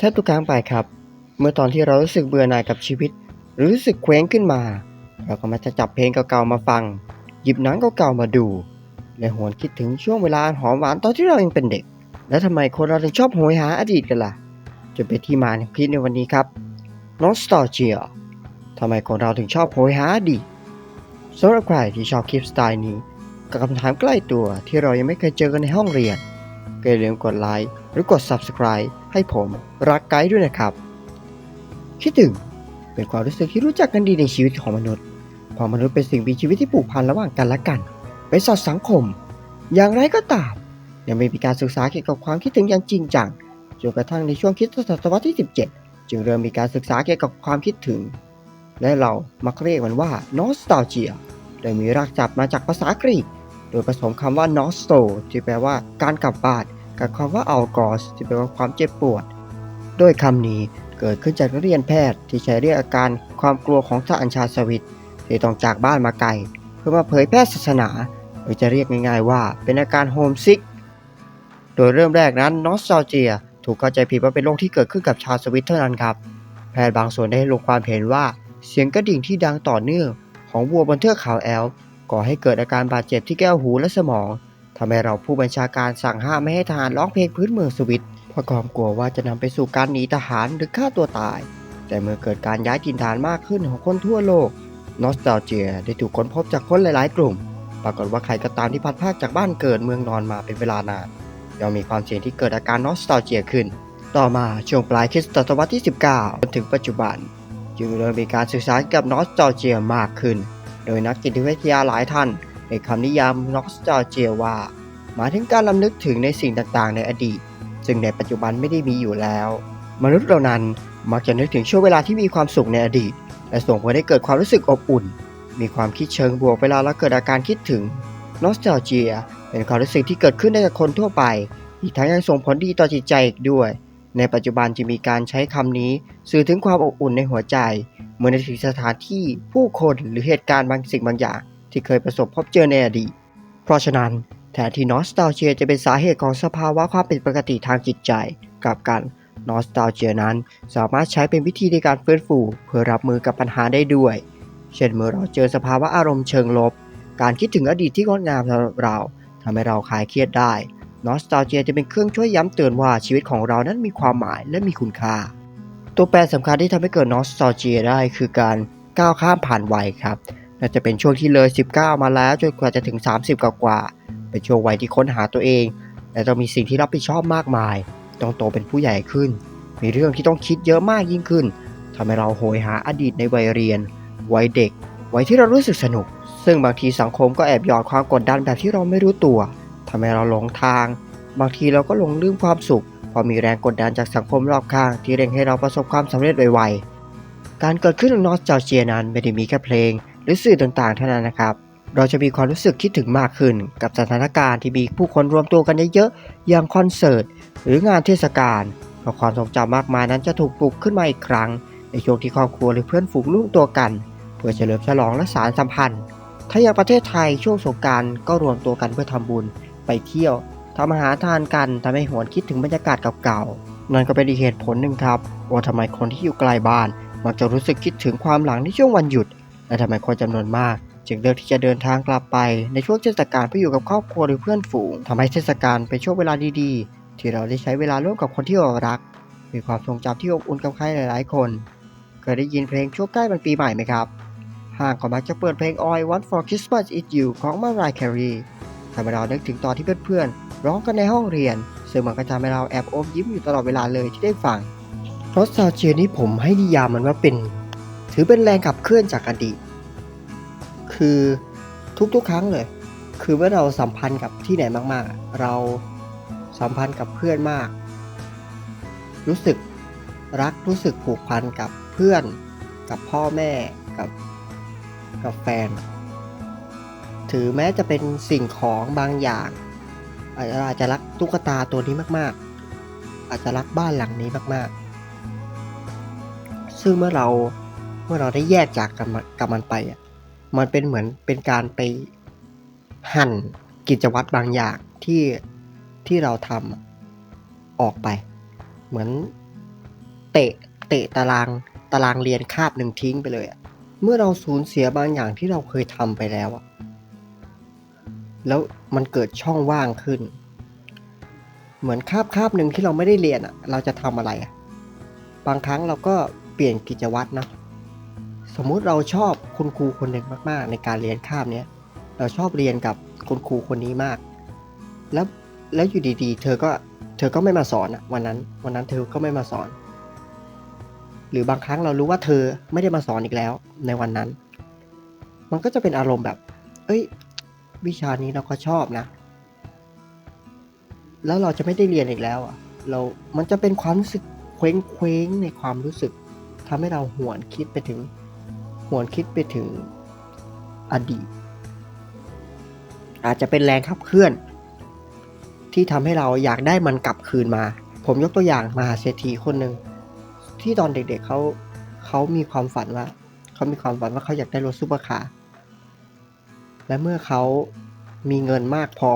แทบทุกครั้งไปครับ เมื่อตอนที่เรารู้สึกเบื่อหน่ายกับชีวิต หรือรู้สึกเคว้งขึ้นมา เราก็มักจะจับเพลงเก่าๆมาฟัง หยิบหนังเก่าๆมาดู และหวนคิดถึงช่วงเวลาหอมหวานตอนที่เรายังเป็นเด็ก แล้วทำไมคนเราถึงชอบโหยหาอดีตกันล่ะจนเป็นที่มาของคลิปในวันนี้ครับ nostalgia ทำไมคนเราถึงชอบโหยหาอดีตสำหรับใครที่ชอบคลิปสไตล์นี้กับคำถามใกล้ตัวที่เรายังไม่เคยเจอกันในห้องเรียนก็อย่าลืมกดไลค์หรือกด Subscribe ให้ผมรักไกด์ด้วยนะครับ คิดถึงเป็นความรู้สึกที่รู้จักกันดีในชีวิตของมนุษย์เพราะมนุษย์เป็นสิ่งมีชีวิตที่ผูกพันระหว่างกันและกัน เป็นสัตว์สังคม อย่างไรก็ตามยังไม่มีการศึกษาเกี่ยวกับความคิดถึงอย่างจริงจังจนกระทั่งในช่วงคริสตศตวรรษที่ 17 จึงเริ่มมีการศึกษาเกี่ยวกับความคิดถึง และเรามักเรียกมันว่า nostalgia โดยมีรากศัพท์มาจากภาษากรีก โดยผสมคำว่า nosto ที่แปลว่าการกลับบ้าน กับคำว่า algos ที่แปลว่าความเจ็บปวด โดยคำนี้เกิดขึ้นจากนักเรียนแพทย์ที่ใช้เรียกอาการความกลัวของทหารชาสวิตที่ต้องจากบ้านมาไกล เพื่อมาเผยแพร่ศาสนาหรือจะเรียกง่ายๆว่าเป็นอาการโฮมซิก โดยเริ่มแรกนั้นนอสซาเจีย ถูกเข้าใจผิดว่าเป็นโรคที่เกิดขึ้นกับชาวสวิตเท่านั้นครับ แพทย์บางส่วนได้ลงความเห็นว่าเสียงกระดิ่งที่ดังต่อเนื่องของวัวบนเทือกเขาแอลก่อให้เกิดอาการบาดเจ็บที่แก้วหูและสมอง ทำให้เราผู้บัญชาการสั่งห้ามไม่ให้ทหารร้องเพลงพื้นเมืองสวิตเพราะความกลัวว่าจะนำไปสู่การหนีทหารหรือฆ่าตัวตาย แต่เมื่อเกิดการย้ายถิ่นฐานมากขึ้นของคนทั่วโลกนอสตาเจียได้ถูกค้นพบจากคนหลายๆ กลุ่ม ปรากฏว่าใครก็ตามที่พัดพากจากบ้านเกิดเมืองนอนมาเป็นเวลานานย่อมมีความเสี่ยงที่เกิดอาการนอสตาเจียขึ้น ต่อมาช่วงปลายคริสตศตวรรษที่ 19 จนถึงปัจจุบัน จึงเริ่มมีการศึกษาเกี่ยวกับนอสตาเจียมากขึ้น โดยนักจิตวิทยาหลายท่าน ให้คำนิยามนอกสตาเจียว่า หมายถึงการลำนึกถึงในสิ่งต่างๆ ในอดีต ซึ่งในปัจจุบันไม่ได้มีอยู่แล้ว มนุษย์เหล่านั้นมักจะนึกถึงช่วงเวลาที่มีความสุขในอดีต และส่งผลให้เกิดความรู้สึกอบอุ่น มีความคิดเชิงบวกเวลาเราเกิดอาการคิดถึงนอสตาเจียเป็นความรู้สึกที่เกิดขึ้นได้กับคนทั่วไป อีกทั้งยังส่งผลดีต่อจิตใจอีกด้วย ในปัจจุบันจะมีการใช้คำนี้ สื่อถึงความอบอุ่นในหัวใจ เมื่อในถึงสถานที่ผู้คนหรือเหตุการณ์บางสิ่งบางอย่าง ที่เคยประสบพบเจอในอดีต เพราะฉะนั้นแทนที่นอสตาเจียจะเป็นสาเหตุของสภาวะความผิดปกติทางจิตใจกลับกันนอสตาเจียนั้นสามารถใช้เป็นวิธีในการฟื้นฟูเพื่อรับมือกับปัญหาได้ด้วย เช่นเมื่อเราเจอสภาวะอารมณ์เชิงลบ การคิดถึงอดีตที่งดงามสำหรับเราทำให้เราคลายเครียดได้นอสตาเจียจะเป็นเครื่องช่วยย้ำเตือนว่าชีวิตของเรานั้นมีความหมายและมีคุณค่า ตัวแปรสำคัญที่ทำให้เกิดนอสตาเจียได้คือการก้าวข้ามผ่านวัยครับ น่าจะเป็นช่วงที่เลย 19 มาแล้วจนกว่าจะถึง 30 กว่ากว่า เป็นช่วงวัยที่ค้นหาตัวเอง และต้องมีสิ่งที่รับผิดชอบมากมาย ต้องโตเป็นผู้ใหญ่ขึ้น มีเรื่องที่ต้องคิดเยอะมากยิ่งขึ้นทำให้เราโหยหาอดีตในวัยเรียน วัยเด็ก วัยที่เรารู้สึกสนุก ซึ่งบางทีสังคมก็แอบหยอดความกดดันแบบที่เราไม่รู้ตัวทำให้เราหลงทาง บางทีเราก็หลงลืมความสุข พอมีแรงกดดันจากสังคมรอบข้าง ที่เร่งให้เราประสบความสำเร็จไวๆการเกิดขึ้นของนอสจาเจียนั้นไม่ได้มีแค่เพลง รือสื่อต่างๆเท่านั้นนะครับ เราจะมีความรู้สึกคิดถึงมากขึ้น กับสถานการณ์ที่มีผู้คนรวมตัวกันเยอะๆอย่างคอนเสิร์ตหรืองานเทศกาลเพราะความทรงจำมากมายนั้นจะถูกปลุกขึ้นมาอีกครั้ง ในช่วงที่ครอบครัวหรือเพื่อนฝูงร่วมตัวกัน เพื่อเฉลิมฉลองและสารสัมพันธ์ ถ้าอย่างประเทศไทยช่วงสงการก็รวมตัวกันเพื่อทำบุญ ไปเที่ยวทำอาหารทานกันทำให้หวนคิดถึงบรรยากาศเก่าๆนั่นก็เป็นอีกเหตุผลหนึ่งครับว่าทำไมคนที่อยู่ไกลบ้านมักจะรู้สึกคิดถึงความหลังในช่วงวันหยุด และทำไมคนจำนวนมาก จึงเลือกที่จะเดินทางกลับไปในช่วงเทศกาลเพื่ออยู่กับครอบครัวหรือเพื่อนฝูงทำให้เทศกาลเป็นช่วงเวลาดีๆ ที่เราได้ใช้เวลาร่วมกับคนที่เรารัก มีความทรงจำที่อบอุ่นกับใครหลายๆ คน เคยได้ยินเพลงช่วงใกล้วันปีใหม่ไหมครับห้างก็มักจะเปิดเพลง All I Want for Christmas Is You ของ Mariah Carey ทำให้เรานึกถึงตอนที่เพื่อนๆร้องกันในห้องเรียน ซึ่งมันก็ทำให้เราแอบอมยิ้มอยู่ตลอดเวลาเลยที่ได้ฟังรสซาเจียนี้ผมให้นิยามมันว่าเป็น ถือเป็นแรงขับเคลื่อนจากอดีต คือทุกๆ ครั้งเลย คือเมื่อเราสัมพันธ์กับที่ไหนมากๆ เราสัมพันธ์กับเพื่อนมาก รู้สึกรักรู้สึกผูกพันกับเพื่อน กับพ่อแม่กับกับแฟน ถือแม้จะเป็นสิ่งของบางอย่างอาจจะอาจจะรักตุ๊กตาตัวนี้มากๆ อาจจะรักบ้านหลังนี้มากๆ ซึ่งเมื่อเรา เมื่อเราได้แยกจากกันมากับมันไปอะมันเป็นเหมือนเป็นการไปหั่นกิจวัตรบางอย่างที่ที่เราทำออกไป เหมือนเตะเตะตารางตารางเรียนคาบหนึ่งทิ้งไปเลยอะเมื่อเราสูญเสียบางอย่างที่เราเคยทำไปแล้วอะแล้วมันเกิดช่องว่างขึ้น เหมือนคาบคาบหนึ่งที่เราไม่ได้เรียนอะเราจะทำอะไรอะบางครั้งเราก็เปลี่ยนกิจวัตรนะ สมมุติเราชอบคุณครูคนหนึ่งมาก ๆ ในการเรียนคาบเนี้ยเราชอบเรียนกับคุณครูคนนี้มาก แล้วแล้วอยู่ดีๆ เธอก็เธอก็ไม่มาสอนอะวันนั้น วันนั้นเธอก็ไม่มาสอน หรือบางครั้งเรารู้ว่าเธอไม่ได้มาสอนอีกแล้วในวันนั้น มันก็จะเป็นอารมณ์แบบ เอ้ย วิชานี้เราก็ชอบนะ แล้วเราจะไม่ได้เรียนอีกแล้วอะเรา มันจะเป็นความรู้สึกเคว้งเคว้งในความรู้สึกทำให้เราหวนคิดไปถึง หวนคิดไปถึงอดีต อาจจะเป็นแรงขับเคลื่อน ที่ทำให้เราอยากได้มันกลับคืนมา ผมยกตัวอย่างมหาเศรษฐีคนหนึ่งที่ตอนเด็กๆเขาเขามีความฝันว่า เขามีความฝันว่าเขาอยากได้รถซูเปอร์คาร์และเมื่อเขามีเงินมากพอ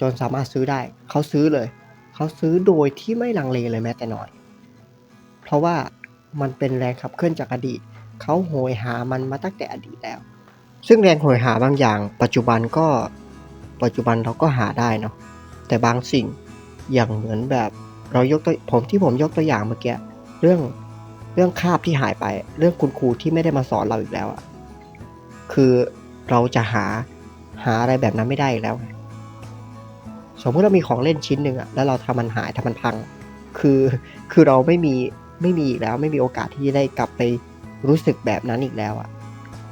จนสามารถซื้อได้ เขาซื้อเลย เขาซื้อโดยที่ไม่ลังเลเลยแม้แต่น้อย เพราะว่ามันเป็นแรงขับเคลื่อนจากอดีต เขาโหยหามันมาตั้งแต่อดีตแล้ว ซึ่งแรงโหยหาบางอย่าง ปัจจุบันก็ปัจจุบันเราก็หาได้เนาะแต่บางสิ่งอย่างเหมือนแบบเรายกตัวผมที่ผมยกตัวอย่างเมื่อกี้เรื่องเรื่องคาบที่หายไป เรื่องคุณครูที่ไม่ได้มาสอนเราอีกแล้วอะคือเราจะหาหาอะไรแบบนั้นไม่ได้อีกแล้ว สมมติเรามีของเล่นชิ้นหนึ่งอะแล้วเราทำมันหายทำมันพัง คือคือเราไม่มีไม่มีอีกแล้ว ไม่มีโอกาสที่จะได้กลับไป รู้สึกแบบนั้นอีกแล้วอะ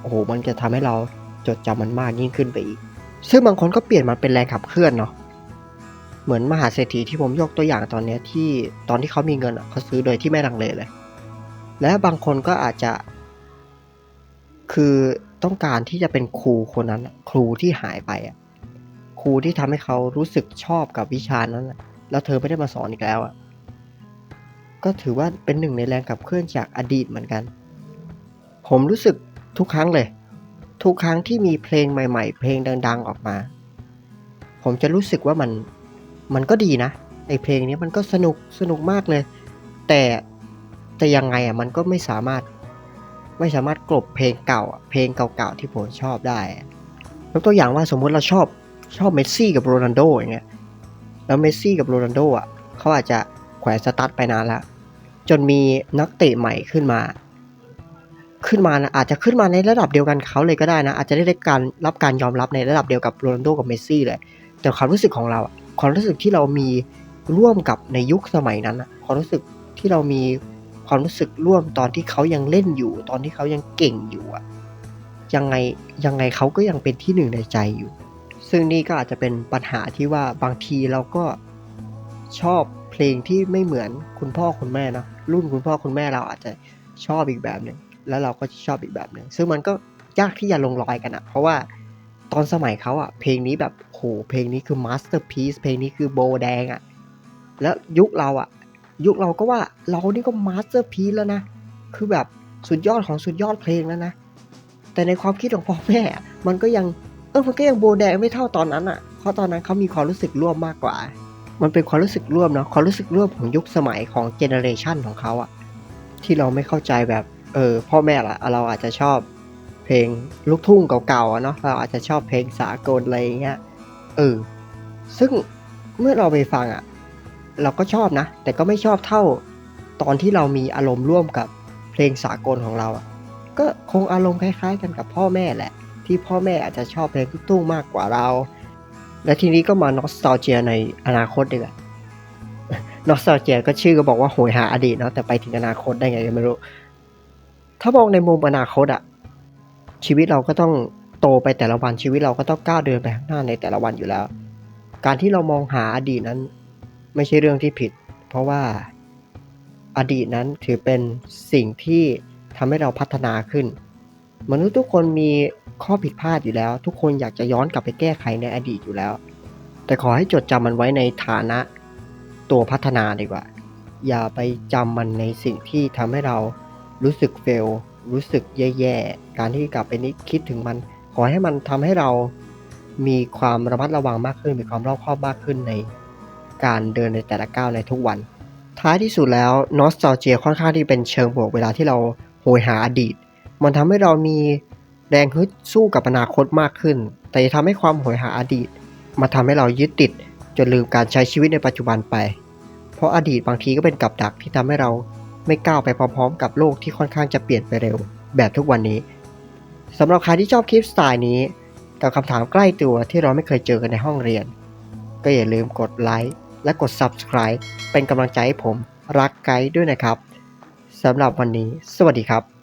โอ้โหมันจะทำให้เราจดจำมันมากยิ่งขึ้นไปอีก ซึ่งบางคนก็เปลี่ยนมาเป็นแรงขับเคลื่อนเนาะเหมือนมหาเศรษฐีที่ผมยกตัวอย่างตอนเนี้ยที่ตอนที่เขามีเงินอะเขาซื้อโดยที่ไม่ลังเลเลย และบางคนก็อาจจะ คือต้องการที่จะเป็นครูคนนั้นครูที่หายไปอะครูที่ทำให้เขารู้สึกชอบกับวิชานั้นอะแล้วเธอไม่ได้มาสอนอีกแล้วอะก็ถือว่าเป็นหนึ่งในแรงขับเคลื่อนจากอดีตเหมือนกัน ผมรู้สึกทุกครั้งเลย ทุกครั้งที่มีเพลงใหม่ ๆ เพลงดัง ๆ ออกมา ผมจะรู้สึกว่ามันมันก็ดีนะไอเพลงนี้มันก็สนุกสนุกมากเลย แต่แต่ยังไงอะมันก็ไม่สามารถไม่สามารถกลบเพลงเก่า เพลงเก่าๆที่ผมชอบได้ยกตัวอย่างว่าสมมุติเราชอบชอบเมสซี่กับโรนัลโดอย่างเงี้ยแล้วเมสซี่กับโรนัลโดอะเขาอาจจะแขวนสตาร์ทไปนานแล้วจนมีนักเตะใหม่ขึ้นมา ขึ้นมานะอาจจะขึ้นมาในระดับเดียวกันเขาเลยก็ได้นะ อาจจะได้รับการรับการยอมรับในระดับเดียวกับโรนัลโดกับเมสซี่เลย แต่ความรู้สึกของเราความรู้สึกที่เรามีร่วมกับในยุคสมัยนั้นความรู้สึกที่เรามีความรู้สึกร่วมตอนที่เขายังเล่นอยู่ ตอนที่เขายังเก่งอยู่อะยังไงยังไงเขาก็ยังเป็นที่หนึ่งในใจอยู่ ซึ่งนี่ก็อาจจะเป็นปัญหาที่ว่าบางทีเราก็ชอบเพลงที่ไม่เหมือนคุณพ่อคุณแม่นะรุ่นคุณพ่อคุณแม่เราอาจจะชอบอีกแบบหนึ่ง แล้วเราก็ชอบอีกแบบหนึ่งซึ่งมันก็ยากที่จะลงรอยกันอะเพราะว่าตอนสมัยเขาอะเพลงนี้แบบโหเพลงนี้คือมาสเตอร์พีซเพลงนี้คือโบแดงอะแล้วยุคเราอะยุคเราก็ว่าเรานี่ก็มาสเตอร์พีซแล้วนะ คือแบบสุดยอดของสุดยอดเพลงแล้วนะ แต่ในความคิดของพ่อแม่ มันก็ยังเออมันก็ยังโบแดงไม่เท่าตอนนั้นอะเพราะตอนนั้นเขามีความรู้สึกร่วมมากกว่า มันเป็นความรู้สึกร่วมเนาะความรู้สึกร่วมของยุคสมัยของเจเนอเรชันของเขาอะที่เราไม่เข้าใจแบบ เออพ่อแม่ละเราอาจจะชอบเพลงลูกทุ่งเก่าๆเนาะเราอาจจะชอบเพลงสากลอะไรอย่างเงี้ยเออซึ่งเมื่อเราไปฟังอะเราก็ชอบนะ แต่ก็ไม่ชอบเท่าตอนที่เรามีอารมณ์ร่วมกับเพลงสากลของเราอะก็คงอารมณ์คล้าย ๆ กันกับพ่อแม่แหละ ที่พ่อแม่อาจจะชอบเพลงลูกทุ่งมากกว่าเรา และทีนี้ก็มานอสตาเจียในอนาคตดีกว่านอสตาเจียก็ชื่อก็บอกว่าโหยหาอดีตเนาะแต่ไปถึงอนาคตได้ไงก็ไม่รู้ ถ้ามองในมุมอนาคตอะชีวิตเราก็ต้องโตไปแต่ละวันชีวิตเราก็ต้องก้าวเดินไปข้างหน้าในแต่ละวันอยู่แล้ว การที่เรามองหาอดีตนั้น ไม่ใช่เรื่องที่ผิด เพราะว่าอดีตนั้นถือเป็นสิ่งที่ทำให้เราพัฒนาขึ้น มนุษย์ทุกคนมีข้อผิดพลาดอยู่แล้ว ทุกคนอยากจะย้อนกลับไปแก้ไขในอดีตอยู่แล้ว แต่ขอให้จดจำมันไว้ในฐานะตัวพัฒนาดีกว่า อย่าไปจำมันในสิ่งที่ทำให้เรา รู้สึกเฟล รู้สึกแย่ๆ การที่กลับไปนิดคิดถึงมัน ขอให้มันทำให้เรามีความระมัดระวังมากขึ้น มีความรอบคอบมากขึ้นในการเดินในแต่ละก้าวในทุกวัน ท้ายที่สุดแล้วนอสต a เจียค่อนข้างที่เป็นเชิงบวกเวลาที่เราโหยหาอดีต มันทำให้เรามีแรงฮึดสู้กับอนาคตมากขึ้น แต่จะทำให้ความโหยหาอดีต มาทำให้เรายึดติดจนลืมการใช้ชีวิตในปัจจุบันไป เพราะอดีตบางทีก็เป็นกับดักที่ทำให้เรา ไม่ก้าวไปพร้อมๆ กับโลกที่ค่อนข้างจะเปลี่ยนไปเร็ว แบบทุกวันนี้สำหรับใครที่ชอบคลิปสไตล์นี้ กับคำถามใกล้ตัวที่เราไม่เคยเจอกันในห้องเรียน ก็อย่าลืมกดไลค์และกด Subscribe เป็นกำลังใจให้ผมรักไกด์ด้วยนะครับสำหรับวันนี้ สวัสดีครับ